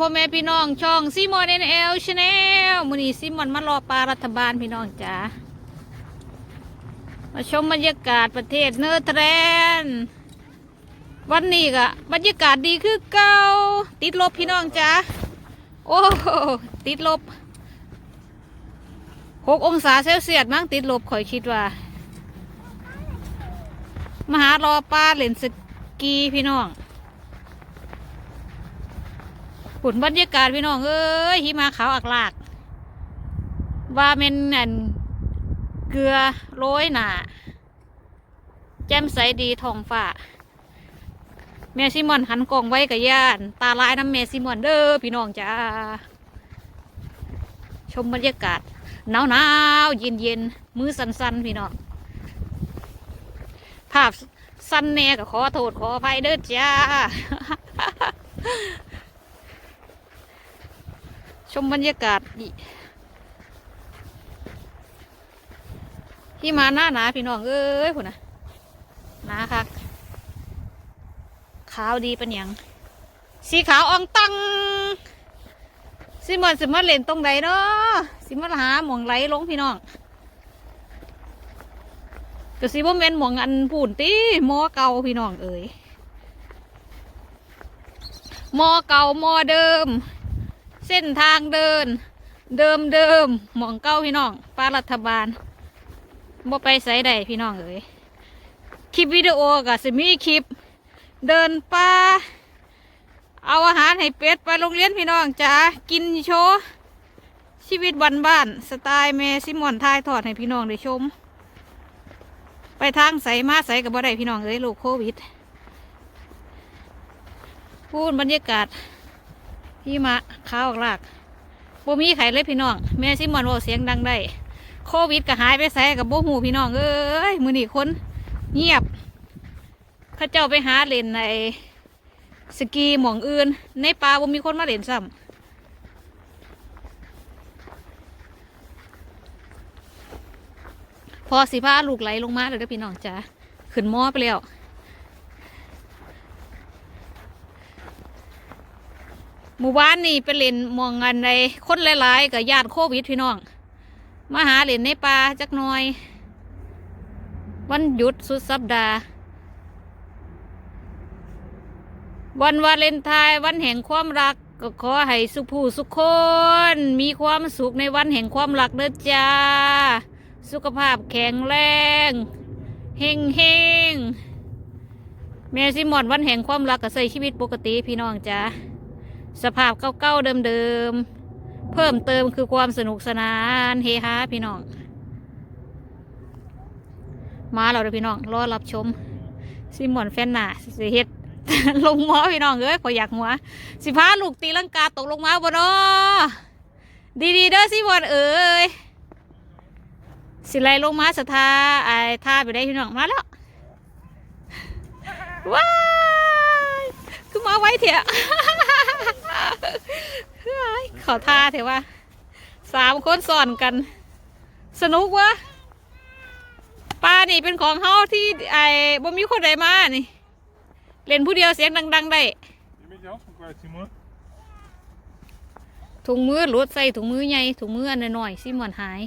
พ่อแม่พี่น้องช่องซีมอนเอ็นเอลชาแนลมือนี้ซีมอนมารอปลารัฐบาลพี่น้องจ๋ามาชมบรรยากาศประเทศเนเธอร์แลนด์วันนี้ก็บรรยากาศดีคือเก่าติดลบพี่น้องจ๋าโอ้โหติดลบหกองศาเซลเซียสมั้งติดลบข่อยคิดว่า มหารอปลาเล่นสกีพี่น้อง ผลบรรยากาศพี่น้องเอ้ยหิมาขาวอักลาก ว่าเมนนันเกลือโรยหนาแจ่มใสดีทองฟ้าแม่ซิมอนหันกล่องไว้กับย่าน ตาลายน้ำแม่ซิมอนเด้อพี่น้องจ้าชมบรรยากาศหนาวหนาวเย็นเย็นมือสันๆพี่น้องภาพสั้นแน่ก็ขอโทษขออภัยเด้อจ้า ชมบรรยากาศดิที่มาหน้าหนาพี่น้องเอ้ยพุ่นะหนาคักขาวดีเป็นหยังสีขาวอ่องตังสิมันสิมาเล่นตรงไหนเนาะสิมาหาหมองไหลลงพี่น้องก็สิบ่แม่นหมองอันพูนตีหมอเก่าพี่น้องเอ้ยหมอเก่าหมอเดิม เส้นทางเดิน เดิมเดิมหมองเก้าพี่น้องป้ารัฐบาลบ่ไปใส่ใดพี่น้องเอ๋ยคลิปวิดีโอกับสิมีคลิป เดินป่าเอาอาหารให้เป็ดไปโรงเรียนพี่น้องจ้ากินโชว์ชีวิตวันบ้านสไตล์แม่ซิมอนทายทอดให้พี่น้องได้ชม ไปทางใสมาใสกับบ่ได้พี่น้องเอ้ยโรคโควิด พูดบรรยากาศ พี่มะข้าวออกลากบ่มีไข่เลยพี่น้อง แม่ซิมอนว่าเสียงดังได้ โควิดก็หายไปแสกับบ่หูพี่น้อง เอ้ย มือนี่คนเงียบเขาเจ้าไปหาเล่นในสกีหม่องอื่น ในป่าบ่มีคนมาเล่นซ้ำพอสิพาลูกไหลลงมาเลยพี่น้องจ้าขึ้นมอไปแล้ว หมู่บ้านนี่ไปเล่นมองกันในคนหลายๆกับญาติโควิดพี่น้อง มาหาเล่นในป่าจักหน่อย วันหยุดสุดสัปดาห์ วันวาเลนไทน์วันแห่งความรัก ก็ขอให้สุขผู้สุขคน มีความสุขในวันแห่งความรักเด้อจ้า สุขภาพแข็งแรงเฮงเฮงๆแม่ซิมอนวันแห่งความรักก็ใส่ชีวิตปกติพี่น้องจ้า สภาพเก่าๆเดิมๆ เพิ่มเติมคือความสนุกสนานเฮฮาพี่น้อง มาเราเลยพี่น้อง รอรับชม ซิมอนแฟนหนาสิเฮ็ดลงหมอพี่น้องเอ้ยขออยากหัว สิพาลูกตีลังกาตกลงมาบ่เนาะดีๆเด้อซิมอนเอ้ยสิไลลงมาสถาไอ้ท่าไปได้พี่น้องมาแล้วว้ายคือมาไว้เถอะ ขอท่าเถอะว่าสามคนสอนกัน สนุกวะปลานี่เป็นของเฮาที่ไอ้บ่มีคนใดมานี่ เล่นผู้เดียวเสียงดัง ๆ ได้ Die met je afgekwijt, Simon. ถุงมือหลุดใส่ถุงมือใหญ่ถุงมืออันน้อยๆสิเหมือนหาย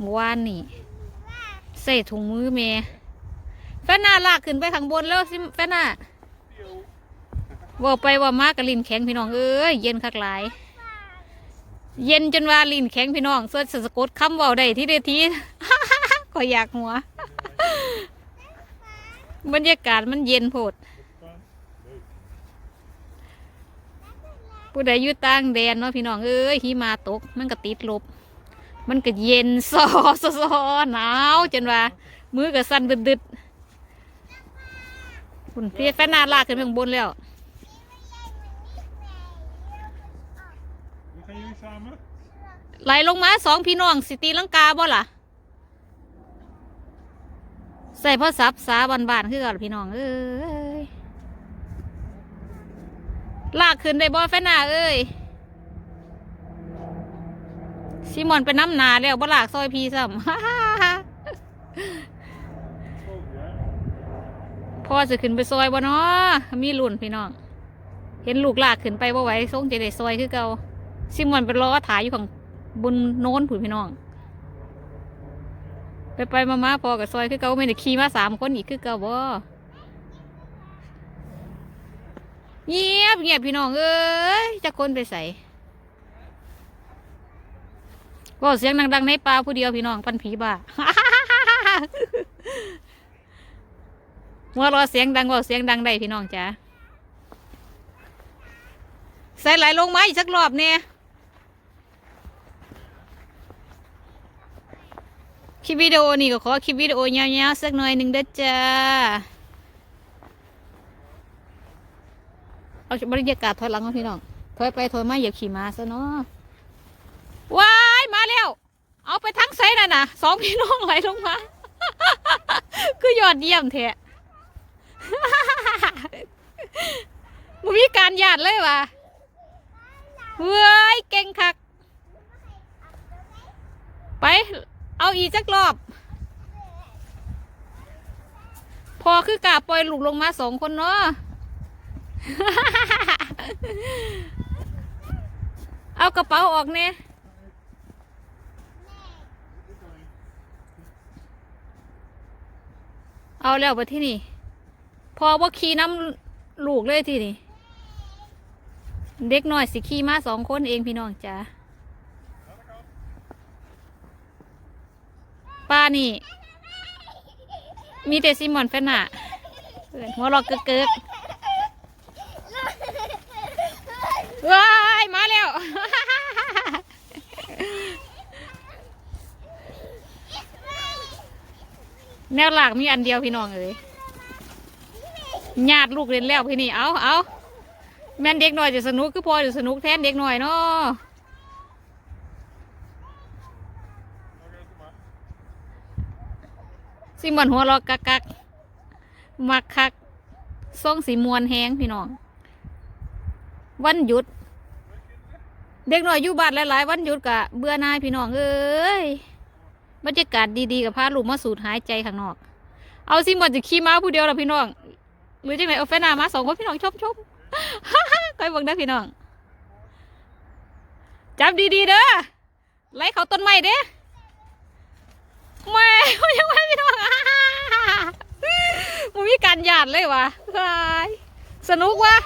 เมื่อวานนี่ใส่ถุงมือแม่แฟนหน้าลากขึ้นไปข้างบนแล้วสิแฟนหน้า ว่าไปว่ามากกับลินแข็งพี่น้องเอ้ยเย็นคักหลาย เย็นจนว่าลินแข็งพี่น้องส่วนสะกดคำว่าได้ที่เดทีก็อยากหัว บรรยากาศมันเย็นโพดผู้ใดอยู่ต่างแดนเนาะพี่น้องเอ้ยหิมาตก มันก็ติดลบ มันก็เย็นซอซอซอหนาวจนว่า มือก็สั่นดึดดึดคุณพี่แฟนนาลากขึ้นไปข้างบนแล้ว ไหลลงมาสองพี่น้องสิตีลังกาบ่ล่ะ ใส่พ่อซับสาบานๆคือกันพี่น้องเอ้ยลากขึ้นได้บ่แฟนนาเอ้ยซิมอนไปน้ำนาแล้วบ่ลากซอยพีซ้ำ Oh, ja. พ่อจะขึ้นไปซอยบ่เนาะมีรุ่นพี่น้อง เห็นลูกลากขึ้นไปว่ไหวส่งจะได้ซอยคือเก่า ซิมอนไปรอถ่ายอยู่ข้างบนโน้นผุนพี่น้อง ไปไปมามาพอกับซอยคือเก่าไม่ได้ขี่มาสามคนอีกคือเก่าบ่เงียบเงียบพี่น้องเอ้ยจะคนไปใส่ว่าเสียงดังๆในป่าผู้เดียวพี่น้องปันผีบ้ามัวรอเสียงดังเว่าเสียงดังได้พี่น้องจ้าใส่ไหลลงมาอีกสักรอบเนี่ย คลิปวิดีโอนี่ก็ขอคลิปวิดีโอยาวๆสักหน่อยหนึ่งเด้อจ้าเอาบรรยากาศถอยหลังก่อนพี่น้องถอยไปถอยมาอย่าขี่ม้าซะเนาะว้ายมาแล้ว เอาไปทั้งไซน่ะนะสองพี่น้องไหลลงมาคือยอดเยี่ยมแท้มันมีการหยาดเลยวะเว้ยเก่งคัก ไป เอาอีกจักรอบ พอคือกาปล่อยลูกลงมาสองคนเนาะเอากระเป๋าออกเนี่ยเอาแล้วไปที่นี่ พอว่าขี่น้ำลูกเลยที่นี่ เด็กน้อยสิขี่มาสองคนเองพี่น้องจ้า ป้านี่ มีแต่ซิมอนแฟนน่ะเหัวเรอกเกิกเกิกว้ายมาแล้ว แนวหลักมีอันเดียวพี่น้องเอ้ยญาติลูกเล่นแล้วพี่นี่ เอาเอาแม่นเด็กหน่อยจะสนุกคือพอจะสนุกแทนเด็กหน่อยเนาะ สิมันหัวราะกักกักมักคักส่งสีมวนแหงพี่น้อง วันหยุด เด็กหน่อยอยู่บ้านหลายๆ วันหยุดกะเบื่อหนายพี่น้องเอ้ยบรรยากาศดีๆกับพาลูกมาสูดหายใจข้างนอก เอาสิมันจะขี่ม้าผู้เดียวละพี่น้องหรือจังไหนเอาแฟนนามาสองคนพี่น้องชมชมคอยบอกนะพี่น้องจับดีๆเด้อไล่เขาต้นไม้เด้ แม่ยังไงพี่น้องมันมีการหยาดเลยวะวายสนุกวะ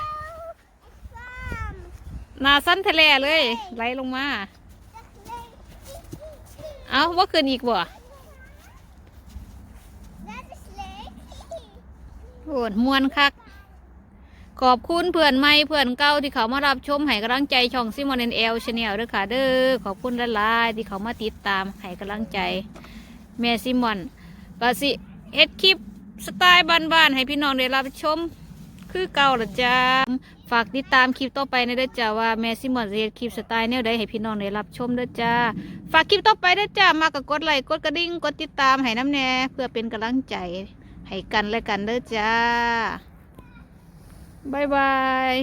นาสั้นทะเลเลย ไหลลงมา เอาว่าคืนอีกบ่โหดมวนคัก ขอบคุณเพื่อนใหม่เพื่อนเก่าที่เขามารับชมให้กำลังใจช่องซิมอนเอ็นเอลชาแนลด้วยค่ะเด้อขอบคุณหลายที่เขามาติดตามให้กำลังใจ แม่ซิมอนก็สิเฮ็ดคลิปสไตล์บ้านๆให้พี่น้องได้รับชม คือเก่าละจ้าฝากติดตามคลิปต่อไปในเด้อจ้าว่าแม่ซิมอนจะเฮ็ดคลิปสไตล์แนวใดให้พี่น้องได้รับชมเด้อจ้าฝากคลิปต่อไปเด้อจ้ามากับกดไลค์กดกระดิ่งกดติดตามให้น้ำแน่เพื่อเป็นกำลังใจให้กันและกันเด้อจ้าบายบาย